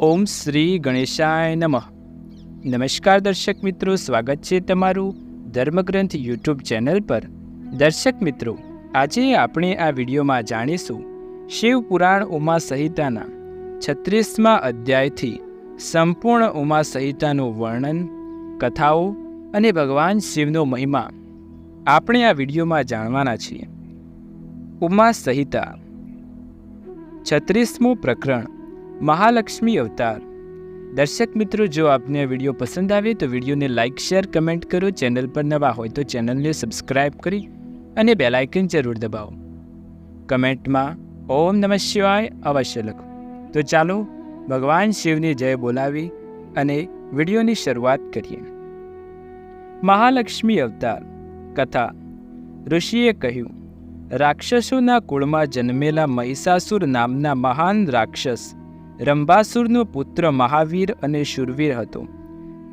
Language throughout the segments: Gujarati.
ઓમ શ્રી ગણેશાય નમઃ. નમસ્કાર દર્શક મિત્રો, સ્વાગત છે તમારું ધર્મગ્રંથ યુટ્યુબ ચેનલ પર. દર્શક મિત્રો, આજે આપણે આ વિડીયોમાં જાણીશું શિવ પુરાણ ઉમા સંહિતાના છત્રીસમાં અધ્યાયથી સંપૂર્ણ ઉમા સંહિતાનું વર્ણન, કથાઓ અને ભગવાન શિવનો મહિમા આપણે આ વિડીયોમાં જાણવાના છીએ. ઉમા સંહિતા. છત્રીસમું પ્રકરણ. મહાલક્ષ્મી અવતાર. દર્શક મિત્રો, જો આપને આ વીડિયો પસંદ આવે તો વિડીયોને લાઇક શેર, કમેન્ટ કરો. ચેનલ પર નવા હોય તો ચેનલને સબસ્ક્રાઇબ કરી અને બેલ આઇકન જરૂર દબાવો. કમેન્ટમાં ઓમ નમઃ શિવાય અવશ્ય લખો. તો ચાલો ભગવાન શિવની જય બોલાવી અને વિડીયોની શરૂઆત કરીએ. મહાલક્ષ્મી અવતાર. કથા. ઋષિએ કહ્યું, રાક્ષસોના કુળમાં જન્મેલા મહિષાસુર નામના મહાન રાક્ષસ રંભાસુરનો પુત્ર મહાવીર અને શુરવીર હતો.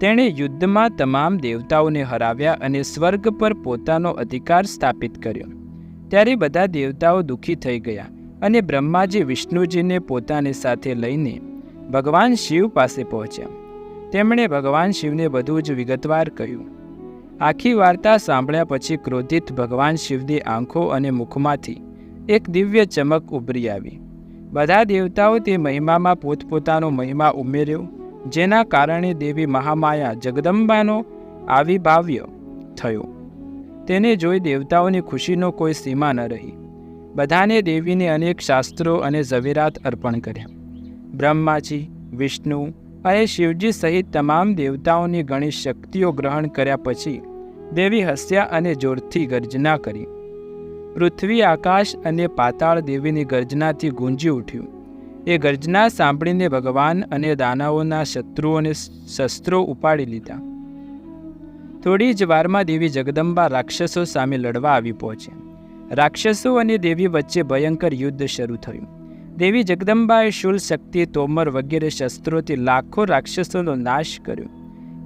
તેણે યુદ્ધમાં તમામ દેવતાઓને હરાવ્યા અને સ્વર્ગ પર પોતાનો અધિકાર સ્થાપિત કર્યો. ત્યારે બધા દેવતાઓ દુઃખી થઈ ગયા અને બ્રહ્માજી વિષ્ણુજીને પોતાની સાથે લઈને ભગવાન શિવ પાસે પહોંચ્યા. તેમણે ભગવાન શિવને બધું જ વિગતવાર કહ્યું. આખી વાર્તા સાંભળ્યા પછી ક્રોધિત ભગવાન શિવની આંખો અને મુખમાંથી એક દિવ્ય ચમક ઉભરી આવી. બધા દેવતાઓ તે મહિમામાં પોતપોતાનો મહિમા ઉમેર્યો, જેના કારણે દેવી મહામાયા જગદંબાનો આવિર્ભાવ્ય થયો. તેને જોઈ દેવતાઓની ખુશીનો કોઈ સીમા ન રહી. બધાને દેવીને અનેક શાસ્ત્રો અને ઝવેરાત અર્પણ કર્યા. બ્રહ્માજી, વિષ્ણુ અને શિવજી સહિત તમામ દેવતાઓની ઘણી શક્તિઓ ગ્રહણ કર્યા પછી દેવી હસ્યા અને જોરથી ગર્જના કરી. પૃથ્વી, આકાશ અને પાતાળ દેવીની ગર્જનાથી ગુંજી ઉઠ્યું. એ ગર્જના સાંભળીને ભગવાન અને દાનાઓના શત્રુઓને શસ્ત્રો ઉપાડી લીધા. થોડી જ વારમાં દેવી જગદંબા રાક્ષસો સામે લડવા આવી પહોંચ્યા રાક્ષસો અને દેવી વચ્ચે ભયંકર યુદ્ધ શરૂ થયું. દેવી જગદંબાએ શૂલ, શક્તિ, તોમર વગેરે શસ્ત્રોથી લાખો રાક્ષસોનો નાશ કર્યો.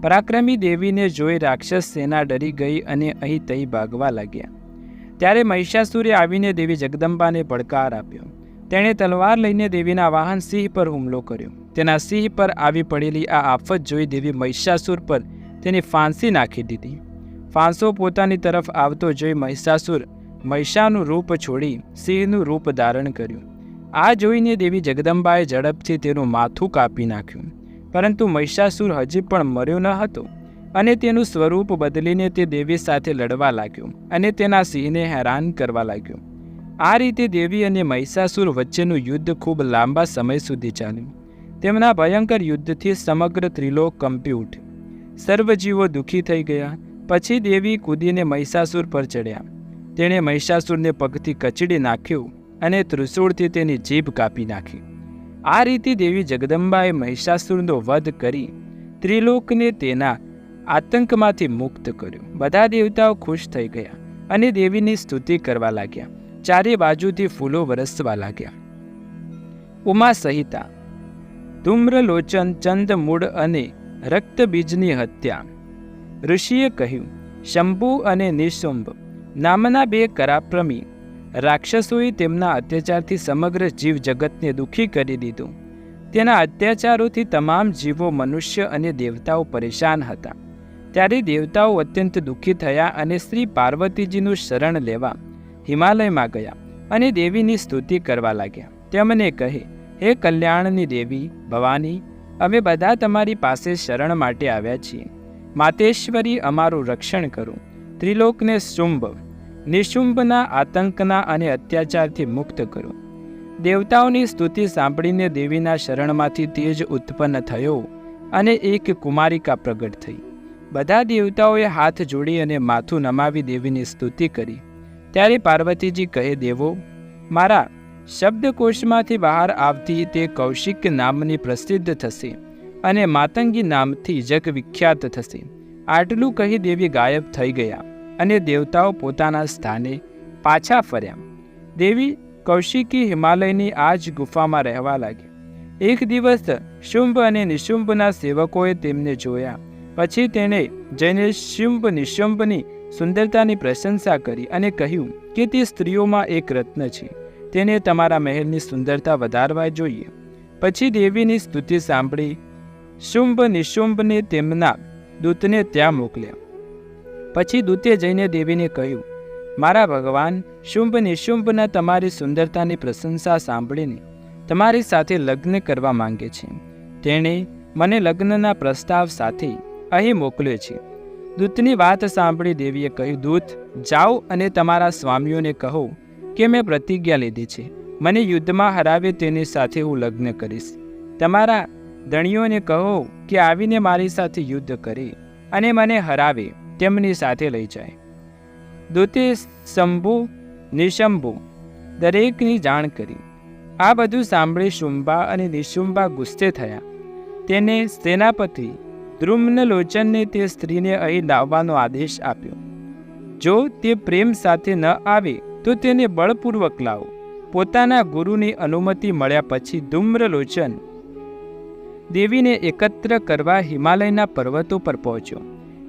પરાક્રમી દેવીને જોઈ રાક્ષસ સેના ડરી ગઈ અને અહીં તહીં ભાગવા લાગ્યા. ત્યારે મહિષાસુરે આવીને દેવી જગદંબાને પડકાર આપ્યો. તેણે તલવાર લઈને દેવીના વાહન સિંહ પર હુમલો કર્યો. તેના સિંહ પર આવી પડેલી આ આફત જોઈ દેવી મહિષાસુર પર તેની ફાંસી નાખી દીધી. ફાંસો પોતાની તરફ આવતો જોઈ મહિષાસુર મહિષાનું રૂપ છોડી સિંહનું રૂપ ધારણ કર્યું. આ જોઈને દેવી જગદંબાએ ઝડપથી તેનું માથું કાપી નાખ્યું. પરંતુ મહિષાસુર હજી પણ મર્યો ન હતો. અને તેનું સ્વરૂપ બદલીને તે દેવી સાથે લડવા લાગ્યું અને તેના સિંહને હેરાન કરવા લાગ્યું. આ રીતે દેવી અને મહિષાસુર વચ્ચેનું યુદ્ધ ખૂબ લાંબા સમય સુધી ચાલ્યું. તેમના ભયંકર યુદ્ધથી સમગ્ર ત્રિલોક કંપી ઉઠ્યો. સર્વજીવો દુઃખી થઈ ગયા. પછી દેવી કૂદીને મહિષાસુર પર ચડ્યા. તેણે મહિષાસુરને પગથી કચડી નાખ્યું અને ત્રિશૂળથી તેની જીભ કાપી નાખી. આ રીતે દેવી જગદંબાએ મહિષાસુરનો વધ કરી. ત્રિલોકને તેના આતંકમાંથી મુક્ત કર્યું. બધા દેવતાઓ ખુશ થઈ ગયા અને દેવીની સ્તુતિ કરવા લાગ્યા. ચારે બાજુથી ફૂલો વરસવા લાગ્યા. ઉમા સહિતા, ધૂમ્રલોચન, ચંદમૂળ અને રક્તબીજની હત્યા. ઋષિએ કહ્યું, શંભુ અને નિશુંભ નામના બે કરાપ્રમી રાક્ષસોએ તેમના અત્યાચારથી સમગ્ર જીવ જગતને દુઃખી કરી દીધું. તેના અત્યાચારોથી તમામ જીવો મનુષ્ય અને દેવતાઓ પરેશાન હતા. ત્યારે દેવતાઓ અત્યંત દુઃખી થયા અને શ્રી પાર્વતીજીનું શરણ લેવા હિમાલયમાં ગયા અને દેવીની સ્તુતિ કરવા લાગ્યા. તેમને કહે, હે કલ્યાણની દેવી, ભવાની, અમે બધા તમારી પાસે શરણ માટે આવ્યા છીએ. માતેશ્વરી અમારું રક્ષણ કરો. ત્રિલોકને શુંભ, નિશુંભના આતંકના અને અત્યાચારથી મુક્ત કરો. દેવતાઓની સ્તુતિ સાંભળીને દેવીના શરણમાંથી તેજ ઉત્પન્ન થયો અને એક કુમારિકા પ્રગટ થઈ. બધા દેવતાઓએ હાથ જોડી અને માથું નમાવી દેવીની સ્તુતિ કરી. ત્યારે પાર્વતીજી કહે, દેવો, મારા શબ્દકોશમાંથી બહાર આવતી તે કૌશિક નામની પ્રસિદ્ધ થશે અને માતંગી નામથી જગ વિખ્યાત થશે. આટલું કહી દેવી ગાયબ થઈ ગયા અને દેવતાઓ પોતાના સ્થાને પાછા ફર્યા. દેવી કૌશિકી હિમાલયની આ જ ગુફામાં રહેવા લાગી. એક દિવસ શુંભ અને નિશુંભના સેવકોએ તેમને જોયા. પછી તેણે જઈને શુંભ નિશુંભની સુંદરતાની પ્રશંસા કરી અને કહ્યું કે તે સ્ત્રીઓમાં એક રત્ન છે. તેને તમારા મહેલની સુંદરતા વધારવા જોઈએ. પછી દેવીની સ્તુતિ સાંભળી શુંભ નિશુંભને તેમના દૂતને ત્યાં મોકલ્યા. પછી દૂતે જઈને દેવીને કહ્યું, મારા ભગવાન શુંભ નિશુંભના તમારી સુંદરતાની પ્રશંસા સાંભળીને તમારી સાથે લગ્ન કરવા માંગે છે. તેણે મને લગ્નના પ્રસ્તાવ સાથે અહીં મોકલ્યો છે. દૂતની વાત સાંભળી દેવીએ કહ્યું, દૂત, જાઓ અને તમારા સ્વામીઓને કહો કે મેં પ્રતિજ્ઞા લીધી છે. મને યુદ્ધમાં હરાવે તેની સાથે હું લગ્ન કરીશ. તમારા ધણીઓને કહો કે આવીને મારી સાથે યુદ્ધ કરે અને મને હરાવે, તેમની સાથે લઈ જાય. દૂતે શંભુ, નિશંભુ, દરેકની જાણ કરી. આ બધું સાંભળી શુંભા અને નિશુંભા ગુસ્સે થયા. તેને સેનાપતિ દ્રુમ્નલોચનને તે સ્ત્રીને અહીં લાવવાનો આદેશ આપ્યો. જો તે પ્રેમ સાથે ન આવે, તો તેને બળપૂર્વક લાવો. પોતાના ગુરુની અનુમતિ મળ્યા પછી ધૂમ્રલોચન દેવીને એકત્ર કરવા હિમાલયના પર્વતો પર પહોંચ્યો.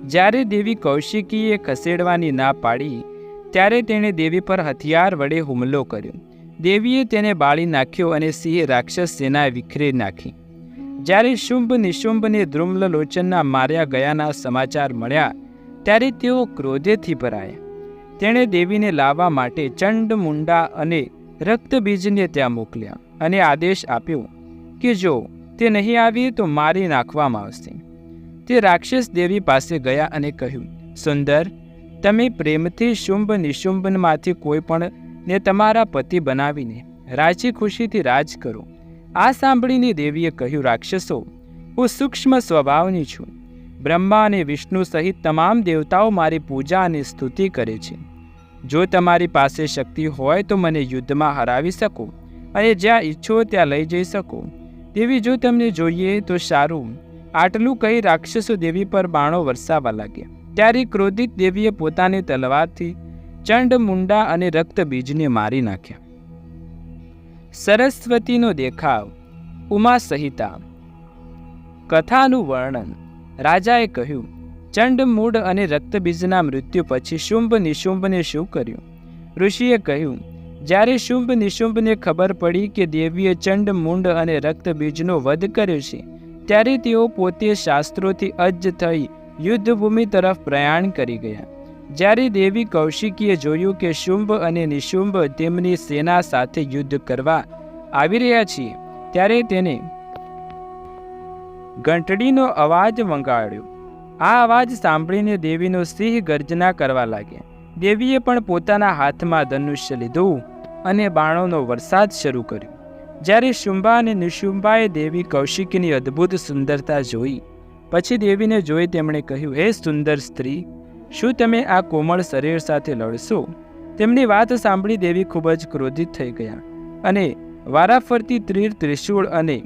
જ્યારે દેવી કૌશિકીએ ખસેડવાની ના પાડી, ત્યારે તેણે દેવી પર હથિયાર વડે હુમલો કર્યો. દેવીએ તેને બાળી નાખ્યો અને સિંહ રાક્ષસ સેના વિખરી નાખી. જ્યારે શુંભ નિશુંભને દ્રુમ્લલોચનના માર્યા ગયાના સમાચાર મળ્યા, ત્યારે તેઓ ક્રોધેથી ભરાયા. તેણે દેવીને લાવવા માટે ચંડ મુંડા અને રક્તબીજને ત્યાં મોકલ્યા અને આદેશ આપ્યો કે જો તે નહીં આવી તો મારી નાખવામાં આવશે. તે રાક્ષસ દેવી પાસે ગયા અને કહ્યું, સુંદર, તમે પ્રેમથી શુંભ નિશુંભનમાંથી કોઈ પણ ને તમારા પતિ બનાવીને રાજી ખુશીથી રાજ કરો. આ સાંભળીને દેવીએ કહ્યું, રાક્ષસો, હું સૂક્ષ્મ સ્વભાવની છું. બ્રહ્મા અને વિષ્ણુ સહિત તમામ દેવતાઓ મારી પૂજા અને સ્તુતિ કરે છે. જો તમારી પાસે શક્તિ હોય તો મને યુદ્ધમાં હરાવી શકો અને જ્યાં ઈચ્છો ત્યાં લઈ જઈ શકો. દેવી, જો તમને જોઈએ તો સારું. આટલું કહી રાક્ષસો દેવી પર બાણો વરસાવવા લાગ્યા. ત્યારે ક્રોધિત દેવીએ પોતાની તલવારથી ચંડ, મુંડા અને રક્તબીજને મારી નાખ્યા. સરસ્વતીનો દેખાવ, ઉમા સહિતા. કથાનું વર્ણન રાજાએ કહ્યું ચંડમૂળ અને રક્તબીજના મૃત્યુ પછી શુંભ નિશુંભને શું કર્યું? ઋષિએ કહ્યું, જ્યારે શુંભ નિશુંભને ખબર પડી કે દેવીએ ચંડમુંડ અને રક્તબીજનો વધ કર્યો છે, ત્યારે તેઓ પોતે શાસ્ત્રોથી અજ્જ થઈ યુદ્ધભૂમિ તરફ પ્રયાણ કરી ગયા. જ્યારે દેવી કૌશિકીએ જોયું કે શુંભ અને નિશુંભ તેમની સેના સાથે યુદ્ધ કરવા આવી રહ્યા છીએ, ત્યારે તેને ઘંટડીનો અવાજ વંગાડ્યો. આ અવાજ સાંભળીને દેવીનો સિંહ ગર્જના કરવા લાગ્યા. દેવીએ પણ પોતાના હાથમાં ધનુષ્ય લીધું અને બાણોનો વરસાદ શરૂ કર્યો. જ્યારે શુંભા અને નિશુંભાએ દેવી કૌશિકીની અદ્ભુત સુંદરતા જોઈ, પછી દેવીને જોઈ તેમણે કહ્યું, હે સુંદર સ્ત્રી શું તમે આ કોમળ શરીર સાથે લડશો? તેમની વાત સાંભળી દેવી ખૂબ જ ક્રોધિત થઈ ગયા અને વારાફરતી ત્રીર ત્રિશૂળ અને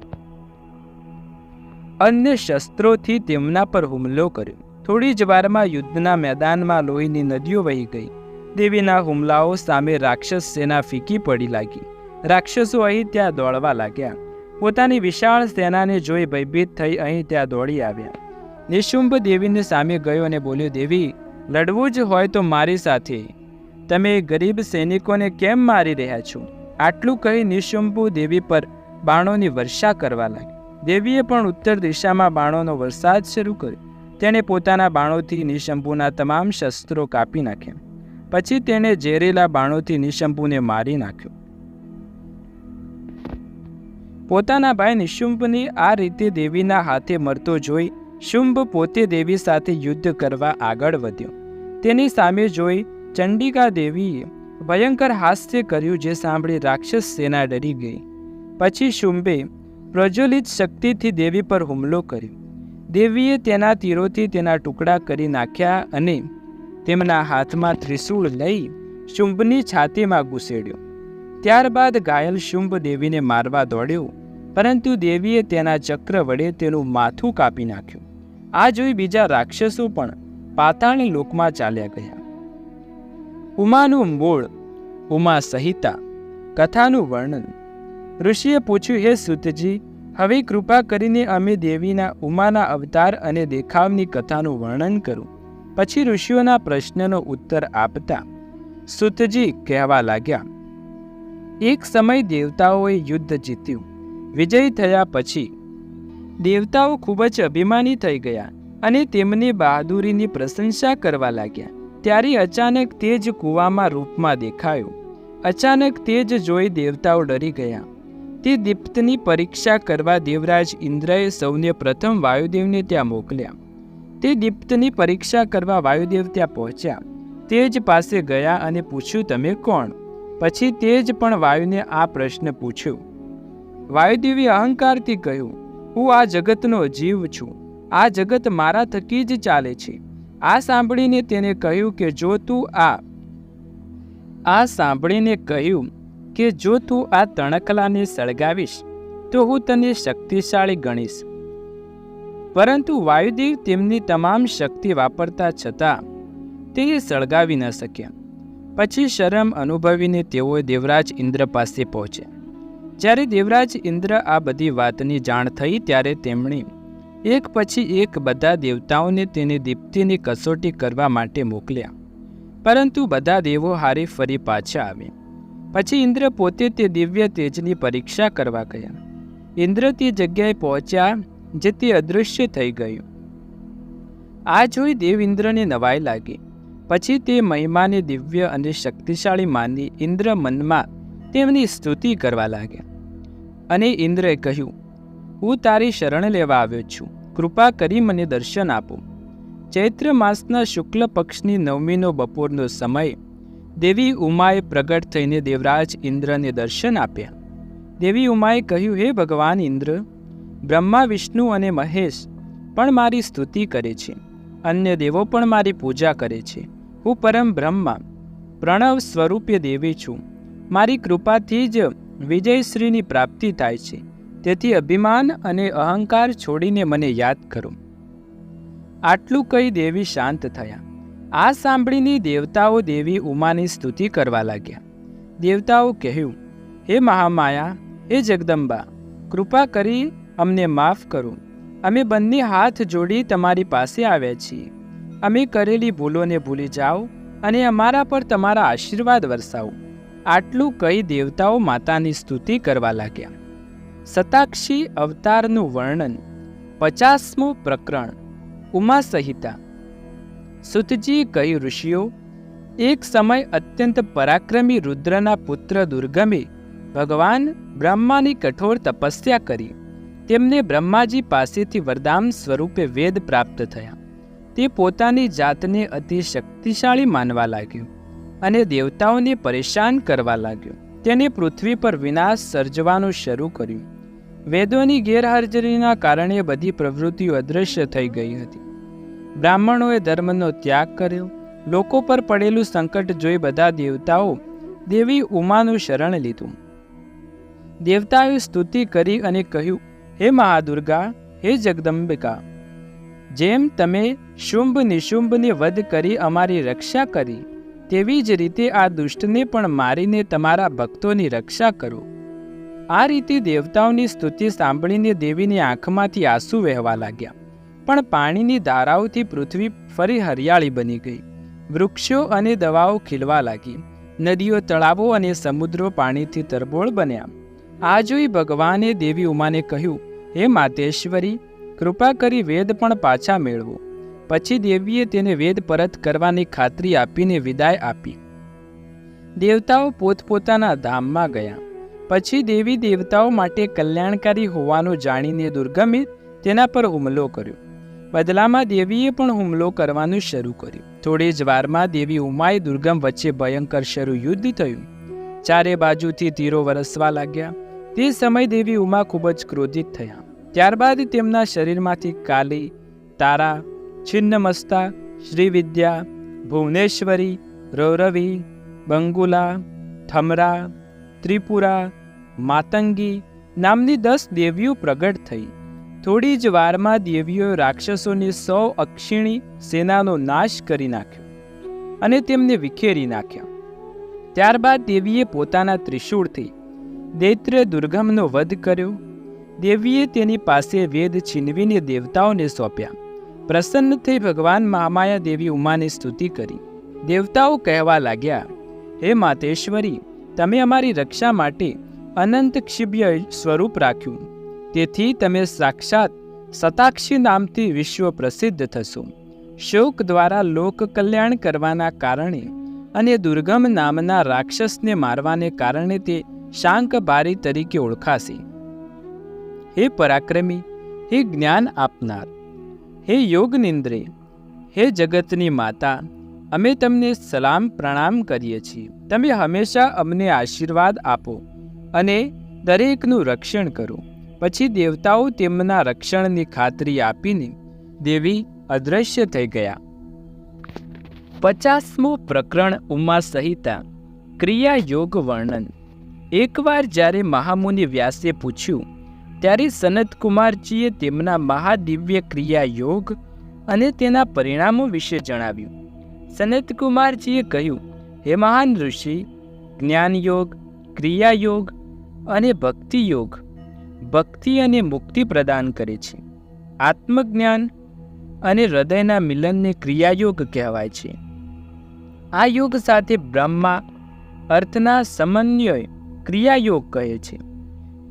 અન્ય શસ્ત્રોથી તેમના પર હુમલો કર્યો. થોડી જ વારમાં યુદ્ધના મેદાનમાં લોહીની નદીઓ વહી ગઈ. દેવીના હુમલાઓ સામે રાક્ષસ સેના ફીકી પડી લાગી. રાક્ષસો અહીં ત્યાં દોડવા લાગ્યા. પોતાની વિશાળ સેનાને જોઈ ભયભીત થઈ અહીં ત્યાં દોડી આવ્યા. નિશુંભ દેવીની સામે ગયો અને બોલ્યો, દેવી લડવું જ હોય તો મારી સાથે. તમે ગરીબ સૈનિકોને કેમ મારી રહ્યા છો? આટલું કહી નિશુંભુ દેવી પર બાણોની વર્ષા કરવા લાગી. દેવીએ પણ ઉત્તર દિશામાં બાણોનો વરસાદ શરૂ કર્યો. તેણે પોતાના બાણોથી નિશંભુના તમામ શસ્ત્રો કાપી નાખ્યા. પછી તેણે ઝેરેલા બાણોથી નિશંભુને મારી નાખ્યો. પોતાના ભાઈ નિશુંભની આ રીતે દેવીના હાથે મરતો જોઈ શુંભ પોતે દેવી સાથે યુદ્ધ કરવા આગળ વધ્યો. તેની સામે જોઈ ચંડિકા દેવીએ ભયંકર હાસ્ય કર્યું જે સાંભળી રાક્ષસ સેના ડરી ગઈ. પછી શુંભે પ્રજ્વલિત શક્તિથી દેવી પર હુમલો કર્યો. દેવીએ તેના તીરોથી તેના ટુકડા કરી નાખ્યા અને તેમના હાથમાં ત્રિશૂળ લઈ શુંભની છાતીમાં ઘૂસેડ્યો. ત્યારબાદ ઘાયલ શુંભ દેવીને મારવા દોડ્યો, પરંતુ દેવીએ તેના ચક્ર વડે તેનું માથું કાપી નાખ્યું. આ જોઈ બીજા રાક્ષસો પણ પાતાળી લોકમાં ચાલ્યા ગયા. ઉમાનું મૂળ, ઉમા સહિતા, કથાનું વર્ણન. ઋષિએ પૂછ્યું, હે સુતજી, હવે કૃપા કરીને અમે દેવીના ઉમાના અવતાર અને દેખાવની કથાનું વર્ણન કરું. પછી ઋષિઓના પ્રશ્નનો ઉત્તર આપતા સુતજી કહેવા લાગ્યા, એક સમય દેવતાઓએ યુદ્ધ જીત્યું. વિજય થયા પછી દેવતાઓ ખૂબ જ અભિમાની થઈ ગયા અને તેમની બહાદુરીની પ્રશંસા કરવા લાગ્યા. ત્યારે અચાનક તે જ કૂવામાં રૂપમાં દેખાયો. અચાનક તે જ જોઈ દેવતાઓ ડરી ગયા. તે દીપ્તની પરીક્ષા કરવા દેવરાજ ઇન્દ્રએ સૌને પ્રથમ વાયુદેવને ત્યાં મોકલ્યા. તે દીપ્તની પરીક્ષા કરવા વાયુદેવ ત્યાં પહોંચ્યા. તે જ પાસે ગયા અને પૂછ્યું, તમે કોણ? પછી તે જ પણ વાયુને આ પ્રશ્ન પૂછ્યો. વાયુદેવી અહંકારથી કહ્યું હું આ જગતનો જીવ છું. આ જગત મારા થકી જ ચાલે છે. આ સાંભળીને તેને કહ્યું કે જો તું આ આ સાંભળીને કહ્યું કે જો તું આ તણકલાને સળગાવીશ, તો હું તને શક્તિશાળી ગણીશ. પરંતુ વાયુદેવ તેમની તમામ શક્તિ વાપરતા છતાં તે સળગાવી ન શક્યા. પછી શરમ અનુભવીને તેઓ દેવરાજ ઇન્દ્ર પાસે પહોંચ્યા. જ્યારે દેવરાજ ઇન્દ્ર આ બધી વાતની જાણ થઈ ત્યારે તેમણે એક પછી એક બધા દેવતાઓને તેની દીપ્તિની કસોટી કરવા માટે મોકલ્યા. પરંતુ બધા દેવો હારે ફરી પાછા આવે પછી ઇન્દ્ર પોતે તે દિવ્ય તેજની પરીક્ષા કરવા ગયા. ઇન્દ્ર તે જગ્યાએ પહોંચ્યા, જે તે અદૃશ્ય થઈ ગયું. આ જોઈ દેવ ઇન્દ્રને નવાઈ લાગી. પછી તે મહિમાને દિવ્ય અને શક્તિશાળી માની ઇન્દ્ર મનમાં તેમની સ્તુતિ કરવા લાગ્યા અને ઇન્દ્રએ કહ્યું, હું તારી શરણ લેવા આવ્યો છું. કૃપા કરી મને દર્શન આપો. ચૈત્ર માસના શુક્લ પક્ષની નવમીનો બપોરનો સમય. દેવી ઉમાએ પ્રગટ થઈને દેવરાજ ઇન્દ્રને દર્શન આપ્યા. દેવી ઉમાએ કહ્યું, હે ભગવાન ઇન્દ્ર, બ્રહ્મા, વિષ્ણુ અને મહેશ પણ મારી સ્તુતિ કરે છે. અન્ય દેવો પણ મારી પૂજા કરે છે. હું પરમ બ્રહ્મા, પ્રણવ સ્વરૂપે દેવી છું. મારી કૃપાથી જ વિજયશ્રીની પ્રાપ્તિ થાય છે. તેથી અભિમાન અને અહંકાર છોડીને મને યાદ કરો. આટલું કહી દેવી શાંત થયા. આ સાંભળીને દેવતાઓ દેવી ઉમાની સ્તુતિ કરવા લાગ્યા. દેવતાઓ કહ્યું, હે મહામાયા, હે જગદંબા, કૃપા કરી અમને માફ કરો. અમે બંને હાથ જોડી તમારી પાસે આવ્યા છીએ. અમે કરેલી ભૂલોને ભૂલી જાઓ અને અમારા પર તમારા આશીર્વાદ વરસાવો. આટલું કહી દેવતાઓ માતાની સ્તુતિ કરવા લાગ્યા. સતાક્ષી અવતારનું વર્ણન, પચાસમું પ્રકરણ, ઉમા સંહિતા. સુતજી કહી ઋષિઓ, એક સમય અત્યંત પરાક્રમી રુદ્રના પુત્ર દુર્ગમે ભગવાન બ્રહ્માની કઠોર તપસ્યા કરી. તેમને બ્રહ્માજી પાસેથી વરદાન સ્વરૂપે વેદ પ્રાપ્ત થયા. તે પોતાની જાતને અતિ શક્તિશાળી માનવા લાગ્યો. અને દેવતાઓને પરેશાન કરવા લાગ્યો. તેને પૃથ્વી પર વિનાશ સર્જવાનું શરૂ કર્યું. વેદોની ગેરહાજરીના કારણે બધી પ્રવૃત્તિઓ અદૃશ્ય થઈ ગઈ હતી. બ્રાહ્મણોએ ધર્મનો ત્યાગ કર્યો. લોકો પર પડેલું સંકટ જોઈ બધા દેવતાઓ દેવી ઉમાનું શરણ લીધું. દેવતાએ સ્તુતિ કરી અને કહ્યું, હે મહાદુર્ગા, હે જગદંબિકા, જેમ તમે શુંભ નિશુંભને વધ કરી અમારી રક્ષા કરી તેવી જ રીતે આ દુષ્ટને પણ મારીને તમારા ભક્તોની રક્ષા કરો. આ રીતે દેવતાઓની સ્તુતિ સાંભળીને દેવીની આંખમાંથી આંસુ વહેવા લાગ્યા. પણ પાણીની ધારાઓથી પૃથ્વી ફરી હરિયાળી બની ગઈ. વૃક્ષો અને દવાઓ ખીલવા લાગી. નદીઓ, તળાવો અને સમુદ્રો પાણીથી તરબોળ બન્યા. આ જોઈ ભગવાને દેવી ઉમાને કહ્યું, હે માતેશ્વરી, કૃપા કરી વેદ પણ પાછા મેળવો. પછી દેવીએ તેને વેદ પરત કરવાની ખાતરી આપીને વિદાય આપી. દેવતાઓ પોતપોતાના ધામમાં ગયા. પછી દેવી દેવતાઓ માટે કલ્યાણકારી હોવાનું જાણીને દુર્ગમે તેના પર હુમલો કર્યો. બદલામાં દેવીએ પણ હુમલો કરવાનું શરૂ કર્યું. થોડી જ વારમાં દેવી ઉમાએ દુર્ગમ વચ્ચે ભયંકર શરૂ યુદ્ધ થયું. ચારે બાજુથી તીરો વરસવા લાગ્યા. તે સમય દેવી ઉમા ખૂબ જ ક્રોધિત થયા. ત્યારબાદ તેમના શરીરમાંથી કાલી, તારા છિન્નમસ્તા શ્રીવિદ્યા ભુવનેશ્વરી રૌરવી બંગુલા થમરા ત્રિપુરા માતંગી નામની દસ દેવીઓ પ્રગટ થઈ થોડી જ વારમાં દેવીઓ રાક્ષસોની સૌ અક્ષિણી સેનાનો નાશ કરી નાખ્યો અને તેમને વિખેરી નાખ્યા ત્યારબાદ દેવીએ પોતાના ત્રિશૂળથી દૈત્ર દુર્ગમનો વધ કર્યો દેવીએ તેની પાસે વેદ છીનવીને દેવતાઓને સોંપ્યા પ્રસન્ન થઈ ભગવાન મહામાયા દેવી ઉમાની સ્તુતિ કરી. દેવતાઓ કહેવા લાગ્યા, હે માતેશ્વરી, તમે અમારી રક્ષા માટે અનંત ક્ષિભ્ય સ્વરૂપ રાખ્યું. તેથી તમે સાક્ષાત સતાક્ષી નામથી વિશ્વ પ્રસિદ્ધ થશો. શોક દ્વારા લોક કલ્યાણ કરવાના કારણે અને દુર્ગમ નામના રાક્ષસને મારવાને કારણે તે શાંકબારી તરીકે ઓળખાશે. હે પરાક્રમી, હે જ્ઞાન આપનાર હે યોગનિંદ્રે, હે જગતની માતા, અમે તમને સલામ પ્રણામ કરીએ છીએ. તમે હંમેશા અમને આશીર્વાદ આપો અને દરેકનું રક્ષણ કરો. પછી દેવતાઓ તેમના રક્ષણની ખાતરી આપીને દેવી અદૃશ્ય થઈ ગયા. પચાસમું પ્રકરણ ઉમા સહિતા ક્રિયા યોગ વર્ણન. એકવાર જ્યારે મહામુનિ વ્યાસે પૂછ્યું ત્યારે સનતકુમારજીએ તેમના મહાદિવ્ય ક્રિયા યોગ અને તેના પરિણામો વિશે જણાવ્યું. સનતકુમારજીએ કહ્યું, હે મહાન ઋષિ જ્ઞાન યોગ ક્રિયા યોગ અને ભક્તિયોગ ભક્તિ અને મુક્તિ પ્રદાન કરે છે. આત્મજ્ઞાન અને હૃદયના મિલનને ક્રિયાયોગ કહેવાય છે. આ યોગ સાથે બ્રહ્મા અર્થના સમન્વય ક્રિયાયોગ કહે છે.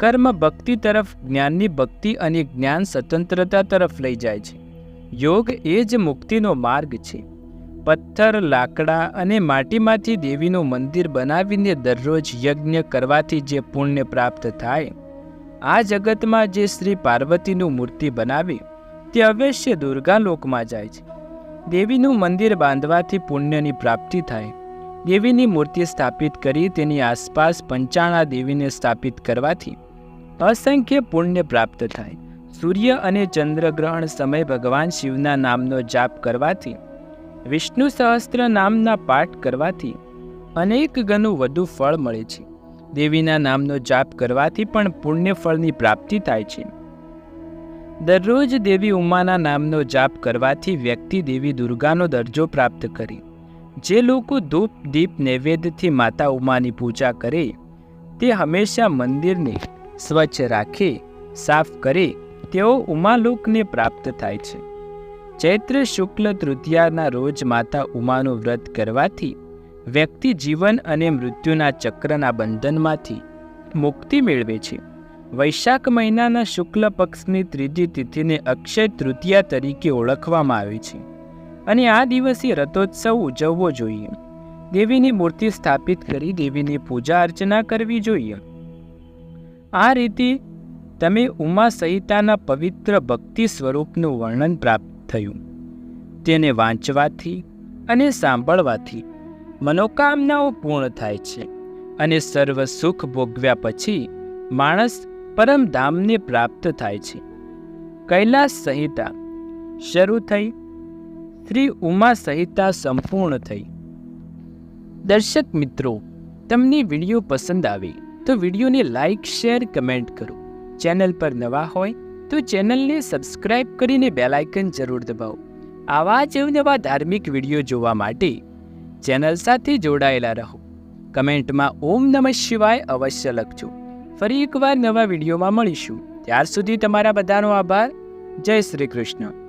કર્મ ભક્તિ તરફ જ્ઞાનની ભક્તિ અને જ્ઞાન સ્વતંત્રતા તરફ લઈ જાય છે. યોગ એ જ મુક્તિનો માર્ગ છે. પથ્થર, લાકડા અને માટીમાંથી દેવીનું મંદિર બનાવીને દરરોજ યજ્ઞ કરવાથી જે પુણ્ય પ્રાપ્ત થાય, આ જગતમાં જે શ્રી પાર્વતીનું મૂર્તિ બનાવી, તે અવશ્ય દુર્ગા લોકમાં જાય છે. દેવીનું મંદિર બાંધવાથી પુણ્યની પ્રાપ્તિ થાય. દેવીની મૂર્તિ સ્થાપિત કરી તેની આસપાસ પંચાણા દેવીને સ્થાપિત કરવાથી અસંખ્ય પુણ્ય પ્રાપ્ત થાય. સૂર્ય અને ચંદ્રગ્રહણ સમય ભગવાન શિવના નામનો જાપ કરવાથી, વિષ્ણુ સહસ્ત્ર નામના પાઠ કરવાથી અનેક ગણું વધુ ફળ મળે છે. દેવીના નામનો જાપ કરવાથી પણ પુણ્ય ફળની પ્રાપ્તિ થાય છે. દરરોજ દેવી ઉમાના નામનો જાપ કરવાથી વ્યક્તિ દેવી દુર્ગાનો દરજ્જો પ્રાપ્ત કરી. જે લોકો ધૂપ, દીપ, નૈવેદ્યથી માતા ઉમાની પૂજા કરે, તે હંમેશા મંદિરને સ્વચ્છ રાખે, સાફ કરે તેઓ ઉમાલોકને પ્રાપ્ત થાય છે. ચૈત્ર શુક્લ તૃતીયાના રોજ માતા ઉમાનું વ્રત કરવાથી વ્યક્તિ જીવન અને મૃત્યુના ચક્રના બંધનમાંથી મુક્તિ મેળવે છે. વૈશાખ મહિનાના શુક્લ પક્ષની ત્રીજી તિથિને અક્ષય તૃતીયા તરીકે ઓળખવામાં આવે છે. અને આ દિવસે રથોત્સવ ઉજવવો જોઈએ. દેવીની મૂર્તિ સ્થાપિત કરી દેવીની પૂજા અર્ચના કરવી જોઈએ. આ રીતે તમે ઉમા સહિતાના પવિત્ર ભક્તિ સ્વરૂપનું વર્ણન પ્રાપ્ત થયું. તેને વાંચવાથી અને સાંભળવાથી મનોકામનાઓ પૂર્ણ થાય છે અને સર્વ સુખ ભોગવ્યા પછી માણસ પરમધામને પ્રાપ્ત થાય છે. કૈલાસ સંહિતા શરૂ થઈ. શ્રી ઉમા સંહિતા સંપૂર્ણ થઈ. દર્શક મિત્રો, તમને વીડિયો પસંદ આવે તો વિડીયોને લાઇક શેર, કમેન્ટ કરો. ચેનલ પર નવા હોય તો ચેનલને સબસ્ક્રાઇબ કરીને બેલાઇકન જરૂર દબાવો. આવા જ નવા ધાર્મિક વીડિયો જોવા માટે ચેનલ સાથે જોડાયેલા રહો. કમેન્ટમાં ઓમ નમઃ શિવાય અવશ્ય લખજો. ફરી એકવાર નવા વિડીયોમાં મળીશું. ત્યાર સુધી તમારા બધાનો આભાર. જય શ્રી કૃષ્ણ.